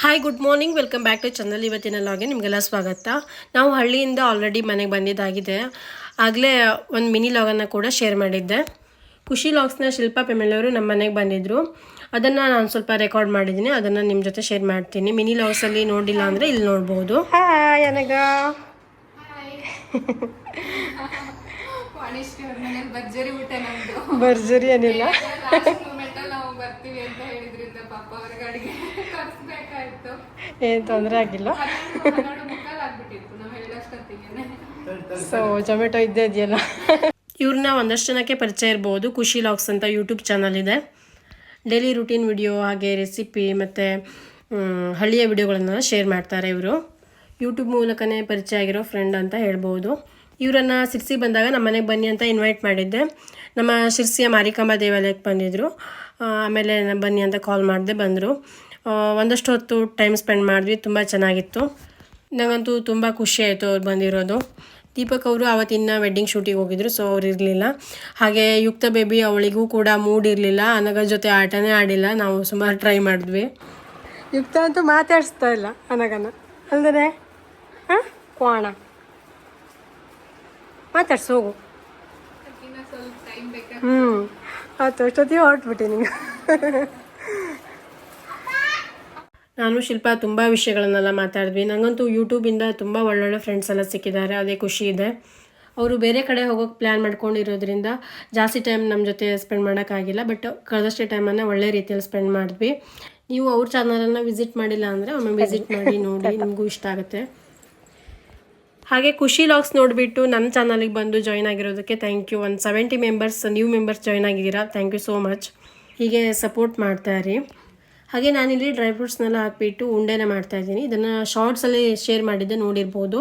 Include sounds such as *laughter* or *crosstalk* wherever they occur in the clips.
Hi good morning welcome back to channel ಇವತ್ತಿನ ಲಾಗೆ ನಿಮಗೆಲ್ಲ ಸ್ವಾಗತ. ನಾವು ಹಳ್ಳಿಯಿಂದ ಆಲ್ರೆಡಿ ಮನೆಗೆ ಬಂದಿದ್ದಾಗಿದೆ. ಆಗಲೇ ಒಂದು ಮಿನಿ ಲಾಗನ್ನು ಕೂಡ ಶೇರ್ ಮಾಡಿದ್ದೆ. ಖುಷಿ ಲಾಗ್ಸ್ನ ಶಿಲ್ಪಾ ಪೆಮೆಳವರು ನಮ್ಮ ಮನೆಗೆ ಬಂದಿದ್ದರು ಅದನ್ನು ನಾನು ಸ್ವಲ್ಪ ರೆಕಾರ್ಡ್ ಮಾಡಿದ್ದೀನಿ. ಅದನ್ನು ನಿಮ್ಮ ಜೊತೆ ಶೇರ್ ಮಾಡ್ತೀನಿ. ಮಿನಿ ಲಾಗ್ಸಲ್ಲಿ ನೋಡಿಲ್ಲ ಅಂದರೆ ಇಲ್ಲಿ ನೋಡ್ಬೋದು. ಹಾಯ್ *laughs* ನಮ್ದು. ಭರ್ಜರಿ ಏನಿಲ್ಲ. ಏನು ತೊಂದರೆ ಆಗಿಲ್ಲ. ಸೊ ಜೊಮೆಟೊ ಇದ್ದೇ ಇದೆಯಲ್ಲ. ಇವ್ರನ್ನ ಒಂದಷ್ಟು ಜನಕ್ಕೆ ಪರಿಚಯ ಇರ್ಬೋದು. ಖುಷಿ ಲಾಗ್ಸ್ ಅಂತ ಯೂಟ್ಯೂಬ್ ಚಾನಲ್ ಇದೆ. ಡೈಲಿ ರುಟೀನ್ ವಿಡಿಯೋ ಹಾಗೆ ರೆಸಿಪಿ ಮತ್ತು ಹಳ್ಳಿಯ ವಿಡಿಯೋಗಳನ್ನೆಲ್ಲ ಶೇರ್ ಮಾಡ್ತಾರೆ ಇವರು. ಯೂಟ್ಯೂಬ್ ಮೂಲಕನೇ ಪರಿಚಯ ಆಗಿರೋ ಫ್ರೆಂಡ್ ಅಂತ ಹೇಳ್ಬೋದು. ಇವರನ್ನು ಶಿರ್ಸಿ ಬಂದಾಗ ನಮ್ಮ ಮನೆಗೆ ಬನ್ನಿ ಅಂತ ಇನ್ವೈಟ್ ಮಾಡಿದ್ದೆ. ನಮ್ಮ ಶಿರ್ಸಿಯ ಮಾರಿಕಾಂಬ ದೇವಾಲಯಕ್ಕೆ ಬಂದಿದ್ದರು ಆಮೇಲೆ ನಾನು ಬನ್ನಿ ಅಂತ ಕಾಲ್ ಮಾಡಿದೆ ಬಂದರು. ಒಂದಷ್ಟು ಹೊತ್ತು ಟೈಮ್ ಸ್ಪೆಂಡ್ ಮಾಡಿದ್ವಿ ತುಂಬ ಚೆನ್ನಾಗಿತ್ತು. ನನಗಂತೂ ತುಂಬ ಖುಷಿ ಆಯಿತು ಅವ್ರು ಬಂದಿರೋದು. ದೀಪಕ್ ಅವರು ಆವತ್ತಿನ ವೆಡ್ಡಿಂಗ್ ಶೂಟಿಗೆ ಹೋಗಿದ್ರು ಸೊ ಅವ್ರು ಇರಲಿಲ್ಲ. ಹಾಗೆ ಯುಕ್ತ ಬೇಬಿ ಅವಳಿಗೂ ಕೂಡ ಮೂಡ್ ಇರಲಿಲ್ಲ ಅನಗ ಜೊತೆ ಆಟನೇ ಆಡಿಲ್ಲ ನಾವು ಸುಮಾರು ಟ್ರೈ ಮಾಡಿದ್ವಿ. ಯುಕ್ತ ಅಂತೂ ಮಾತಾಡಿಸ್ತಾ ಇಲ್ಲ ಅನಗನ ಅಲ್ದರೆ ಹಾಂ? ಕ್ವಾಣ ಮಾತಾಡ್ಸಿ ಹೋಗು. ಹ್ಞೂ ಆಯ್ತು ಅಷ್ಟೊತ್ತಿಗೆ ಹೊರಟ್ಬಿಟ್ಟಿ ನಿಂಗೆ ನಾನು ಶಿಲ್ಪ ತುಂಬ ವಿಷಯಗಳನ್ನೆಲ್ಲ ಮಾತಾಡಿದ್ವಿ. ನನಗಂತೂ ಯೂಟ್ಯೂಬಿಂದ ತುಂಬ ಒಳ್ಳೊಳ್ಳೆ ಫ್ರೆಂಡ್ಸ್ ಎಲ್ಲ ಸಿಕ್ಕಿದ್ದಾರೆ. ಅದೇ ಖುಷಿ ಇದೆ. ಅವರು ಬೇರೆ ಕಡೆ ಹೋಗೋಕೆ ಪ್ಲ್ಯಾನ್ ಮಾಡ್ಕೊಂಡಿರೋದ್ರಿಂದ ಜಾಸ್ತಿ ಟೈಮ್ ನಮ್ಮ ಜೊತೆ ಸ್ಪೆಂಡ್ ಮಾಡೋಕ್ಕಾಗಿಲ್ಲ ಬಟ್ ಕಳೆದಷ್ಟೇ ಟೈಮನ್ನು ಒಳ್ಳೆ ರೀತಿಯಲ್ಲಿ ಸ್ಪೆಂಡ್ ಮಾಡಿದ್ವಿ. ನೀವು ಅವ್ರ ಚಾನಲನ್ನು ವಿಸಿಟ್ ಮಾಡಿಲ್ಲ ಅಂದರೆ ಒಮ್ಮೆ ವಿಸಿಟ್ ಮಾಡಿ ನೋಡಿ, ನಿಮಗೂ ಇಷ್ಟ ಆಗುತ್ತೆ. ಹಾಗೆ ಖುಷಿ ಲಾಗ್ಸ್ ನೋಡಿಬಿಟ್ಟು ನನ್ನ ಚಾನಲಿಗೆ ಬಂದು ಜಾಯ್ನ್ ಆಗಿರೋದಕ್ಕೆ ಥ್ಯಾಂಕ್ ಯು ಒಂದು seventy members new members join ಆಗಿದ್ದೀರಾ? ಥ್ಯಾಂಕ್ ಯು ಸೋ ಮಚ್ ಹೀಗೆ ಸಪೋರ್ಟ್ ಮಾಡ್ತಾ ಇರಿ. ಹಾಗೆ ನಾನಿಲ್ಲಿ ಡ್ರೈ ಫ್ರೂಟ್ಸ್ನೆಲ್ಲ ಹಾಕಿಬಿಟ್ಟು ಉಂಡೆನ ಮಾಡ್ತಾ ಇದ್ದೀನಿ ಇದನ್ನು ಶಾರ್ಟ್ಸಲ್ಲಿ ಶೇರ್ ಮಾಡಿದ್ದೆ ನೋಡಿರ್ಬೋದು.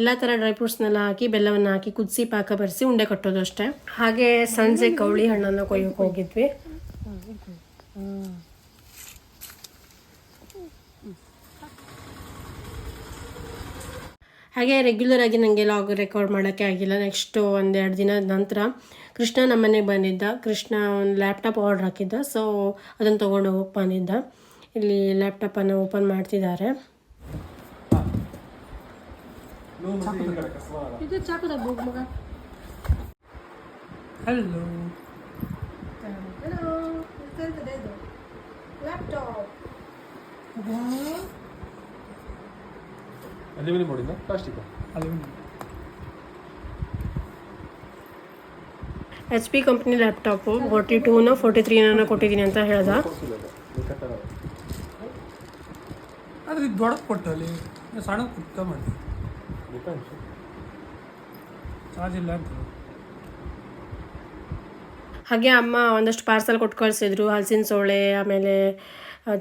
ಎಲ್ಲ ಥರ ಡ್ರೈ ಫ್ರೂಟ್ಸ್ನೆಲ್ಲ ಹಾಕಿ, ಬೆಲ್ಲವನ್ನು ಹಾಕಿ, ಕುದಿಸಿ, ಪಾಕ ಬರೆಸಿ ಉಂಡೆ ಕಟ್ಟೋದು ಅಷ್ಟೇ. ಹಾಗೆ ಸಂಜೆ ಕವಳಿ ಹಣ್ಣನ್ನು ಕೊಯ್ಯೋಕೆ ಹೋಗಿದ್ವಿ. ಹಾಗೆ ರೆಗ್ಯುಲರ್ ಆಗಿ ನನಗೆ ಲಾಗ್ ರೆಕಾರ್ಡ್ ಮಾಡೋಕ್ಕೆ ಆಗಿಲ್ಲ. ನೆಕ್ಸ್ಟು ಒಂದೆರಡು ದಿನದ ನಂತರ ಕೃಷ್ಣ ನಮ್ಮ ಮನೆಗೆ ಬಂದಿದ್ದ. ಕೃಷ್ಣ ಒಂದು ಲ್ಯಾಪ್ಟಾಪ್ ಆರ್ಡ್ರ್ ಹಾಕಿದ್ದ. ಸೊ ಅದನ್ನು ತೊಗೊಂಡು ಹೋಗಿ ಬಂದಿದ್ದ. ಇಲ್ಲಿ ಲ್ಯಾಪ್ಟಾಪನ್ನು ಓಪನ್ ಮಾಡ್ತಿದ್ದಾರೆ. ಇದು ಚಾಕುದ ಮಗ. Hello laptop aluminium ಬೋರ್ಡಿಂದ plastic aluminium H P company laptop forty ಟೂನೋ forty ತ್ರೀನೋ ಕೊಟ್ಟಿದ್ದೀನಿ ಅಂತ ಹೇಳ್ದ. ಆದ್ರೆ ಇದು ದೊಡ್ಡದು ಕೊಟ್ಟು ಅಲ್ಲಿ ಸಣ್ಣ ಕುತ್ತ ಮಾಡಿ ಚಾರ್ಜ್ ಇಲ್ಲ ಅಂತ ಹಾಗೆ ಅಮ್ಮ ಒಂದಷ್ಟು ಪಾರ್ಸಲ್ ಕೊಟ್ಟು ಕಳಿಸಿದ್ರು ಹಲಸಿನ ಸೋಳೆ ಆಮೇಲೆ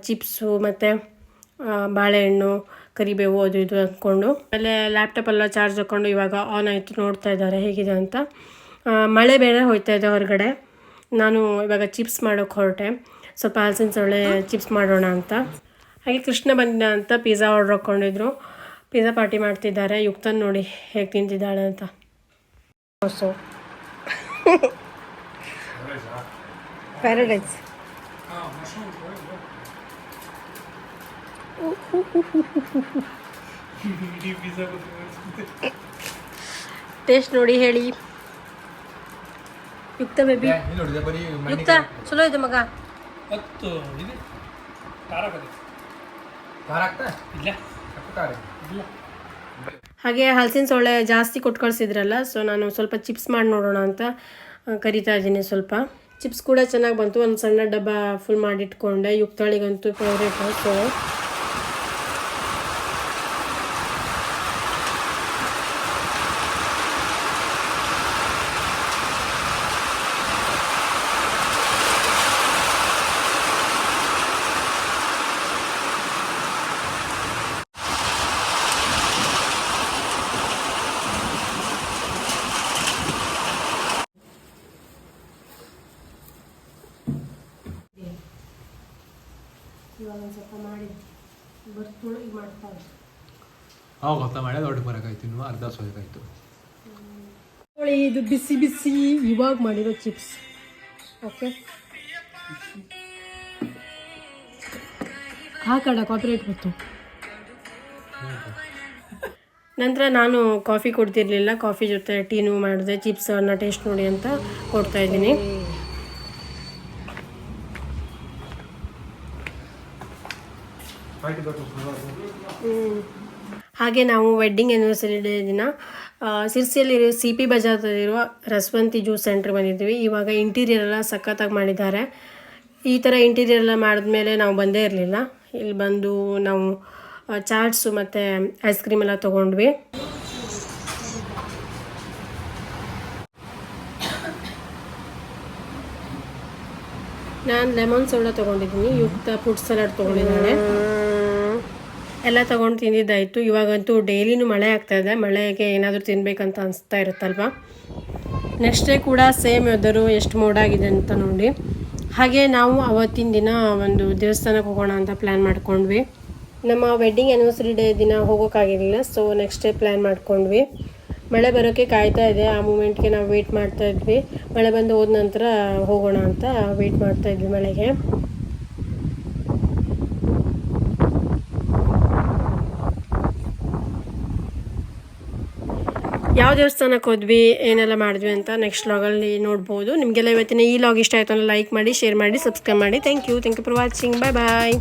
ಚಿಪ್ಸು ಮತ್ತು ಬಾಳೆಹಣ್ಣು. ಕರಿಬೇವು ಅದು ಇದು ಅಂದ್ಕೊಂಡು ಆಮೇಲೆ ಲ್ಯಾಪ್ಟಾಪೆಲ್ಲ ಚಾರ್ಜ್ ಹಾಕ್ಕೊಂಡು ಇವಾಗ ಆನ್ ಆಯಿತು, ನೋಡ್ತಾ ಇದ್ದಾರೆ ಹೇಗಿದೆ ಅಂತ. ಮಳೆ ಬೇರೆ ಹೋಯ್ತಾ ಇದೆ ಹೊರಗಡೆ. ನಾನು ಇವಾಗ ಚಿಪ್ಸ್ ಮಾಡೋಕ್ಕೆ ಹೊರಟೆ. ಸ್ವಲ್ಪ ಹಲಸಿನ ಸೊಳ್ಳೆ ಚಿಪ್ಸ್ ಮಾಡೋಣ ಅಂತ. ಹಾಗೆ ಕೃಷ್ಣ ಬಂದಿದ್ದ ಅಂತ ಪಿಜ್ಜಾ ಆರ್ಡ್ರ್ ಹಾಕ್ಕೊಂಡಿದ್ರು. ಪಿಜ್ಜಾ ಪಾರ್ಟಿ ಮಾಡ್ತಿದ್ದಾರೆ. ಯುಕ್ತನ್ ನೋಡಿ ಹೇಗೆ ತಿಂತಿದ್ದಾಳೆ ಅಂತ. ಸೊ ಪ್ಯಾರಡೈಸ್ *laughs* ಟೇಸ್ಟ್ ನೋಡಿ ಹೇಳಿ. ಯುಕ್ತ ಬೇಬಿ ಯುಕ್ತ ಚಲೋ ಇದೆ ಮಗ. ಹತ್ತು ಇದು ಖಾರ ಕಲಿ ಇಲ್ಲ. ಇಲ್ಲ. ಹಾಗೆ ಹಲಸಿನ ಸೊಳ್ಳೆ ಜಾಸ್ತಿ ಕೊಟ್ಟು ಕಳಿಸಿದ್ರಲ್ಲ ಸೊ ನಾನು ಸ್ವಲ್ಪ ಚಿಪ್ಸ್ ಮಾಡಿ ನೋಡೋಣ ಅಂತ ಕರಿತಾ ಇದ್ದೀನಿ ಸ್ವಲ್ಪ. ಚಿಪ್ಸ್ ಕೂಡ ಚೆನ್ನಾಗಿ ಬಂತು ಒಂದು ಸಣ್ಣ ಡಬ್ಬ ಫುಲ್ ಮಾಡಿಟ್ಕೊಂಡೆ. ಯುಕ್ತಾಳಿಗಂತೂ ಫೇವ್ರೇಟ್ ಸೊ ಇವಾಗ ಒಂದು ಸ್ವಲ್ಪ ಮಾಡಿದ್ದೆ ಬರ್ತುಳು ಈಗ ಮಾಡ್ತಾರೆ ಅವಾಗ ಗೊತ್ತಾ ಮಳೆ ದೊಡ್ಡ ಬರೋಕ್ಕಾಯ್ತು ಇನ್ನು ಅರ್ಧ ಸೋಯಕಾಯ್ತು ನೋಡಿ ಇದು ಬಿಸಿ ಬಿಸಿ ಇವಾಗ ಮಾಡಿರೋ ಚಿಪ್ಸ್. ಓಕೆ? ಹಾಕಡ ಕಾಪಿರೇಟ್ ಗೊತ್ತು. ನಂತರ ನಾನು ಕಾಫಿ ಕೊಡ್ತಿರ್ಲಿಲ್ಲ. ಕಾಫಿ ಜೊತೆ ಟೀನು ಮಾಡಿದೆ. ಚಿಪ್ಸನ್ನು ಟೇಸ್ಟ್ ನೋಡಿ ಅಂತ ಕೊಡ್ತಾ ಇದ್ದೀನಿ. ಹಾಗೆ ನಾವು ವೆಡ್ಡಿಂಗ್ ಆ್ಯನಿವರ್ಸರಿ ಡೇ ದಿನ ಸಿರ್ಸಿಯಲ್ಲಿರೋ ಸಿ ಪಿ ಬಜಾರ್ದಲ್ಲಿರುವ ರಸವಂತಿ ಜ್ಯೂಸ್ ಸೆಂಟ್ರ್ ಬಂದಿದ್ದೀವಿ. ಇವಾಗ ಇಂಟೀರಿಯರ್ ಎಲ್ಲ ಸಖತ್ತಾಗಿ ಮಾಡಿದ್ದಾರೆ. ಈ ಥರ ಇಂಟೀರಿಯರ್ ಎಲ್ಲ ಮಾಡಿದ್ಮೇಲೆ ನಾವು ಬಂದೇ ಇರಲಿಲ್ಲ. ಇಲ್ಲಿ ಬಂದು ನಾವು ಚಾಟ್ಸು ಮತ್ತು ಐಸ್ ಕ್ರೀಮ್ ಎಲ್ಲ ತೊಗೊಂಡ್ವಿ. ನಾನು ಲೆಮನ್ ಸೋಡಾ ತೊಗೊಂಡಿದ್ದೀನಿ. ಯುಕ್ತ ಫುಡ್ ಸಲಾಡ್ ತೊಗೊಂಡಿದ್ದಾಳೆ. ಎಲ್ಲ ತೊಗೊಂಡು ತಿಂದಿದ್ದಾಯಿತು. ಇವಾಗಂತೂ ಡೈಲಿನೂ ಮಳೆ ಆಗ್ತಾ ಇದೆ. ಮಳೆಗೆ ಏನಾದರೂ ತಿನ್ಬೇಕಂತ ಅನಿಸ್ತಾ ಇರುತ್ತಲ್ವ? ನೆಕ್ಸ್ಟ್ ಡೇ ಕೂಡ ಸೇಮ್ ವೆದರು ಎಷ್ಟು ಮೋಡಾಗಿದೆ ಅಂತ ನೋಡಿ. ಹಾಗೆ ನಾವು ಅವತ್ತಿನ ದಿನ ಒಂದು ದೇವಸ್ಥಾನಕ್ಕೆ ಹೋಗೋಣ ಅಂತ ಪ್ಲ್ಯಾನ್ ಮಾಡ್ಕೊಂಡ್ವಿ. ನಮ್ಮ ವೆಡ್ಡಿಂಗ್ ಆ್ಯನಿವರ್ಸರಿ ಡೇ ದಿನ ಹೋಗೋಕ್ಕಾಗಿರಲಿಲ್ಲ ಸೊ ನೆಕ್ಸ್ಟ್ ಡೇ ಪ್ಲ್ಯಾನ್ ಮಾಡ್ಕೊಂಡ್ವಿ. ಮಳೆ ಬರೋಕ್ಕೆ ಕಾಯ್ತಾ ಇದೆ. ಆ ಮೂಮೆಂಟ್ಗೆ ನಾವು ವೆಯ್ಟ್ ಮಾಡ್ತಾ ಇದ್ವಿ. ಮಳೆ ಬಂದು ಹೋದ ನಂತರ ಹೋಗೋಣ ಅಂತ ವೆಯ್ಟ್ ಮಾಡ್ತಾ ಇದ್ವಿ ಮಳೆಗೆ. ಯಾವ ದೇವಸ್ಥಾನಕ್ಕೆ ಹೋದ್ವಿ, ಏನೆಲ್ಲ ಮಾಡಿದ್ವಿ ಅಂತ ನೆಕ್ಸ್ಟ್ ಲಾಗಲ್ಲಿ ನೋಡ್ಬೋದು. ನಿಮಗೆಲ್ಲ ಇವತ್ತಿನ ಈ ಲಾಗ್ ಇಷ್ಟ ಆಯಿತು ಅಂದರೆ ಲೈಕ್ ಮಾಡಿ ಶೇರ್ ಮಾಡಿ ಸಬ್ಸ್ಕ್ರೈಬ್ ಮಾಡಿ. Thank you thank you for watching bye bye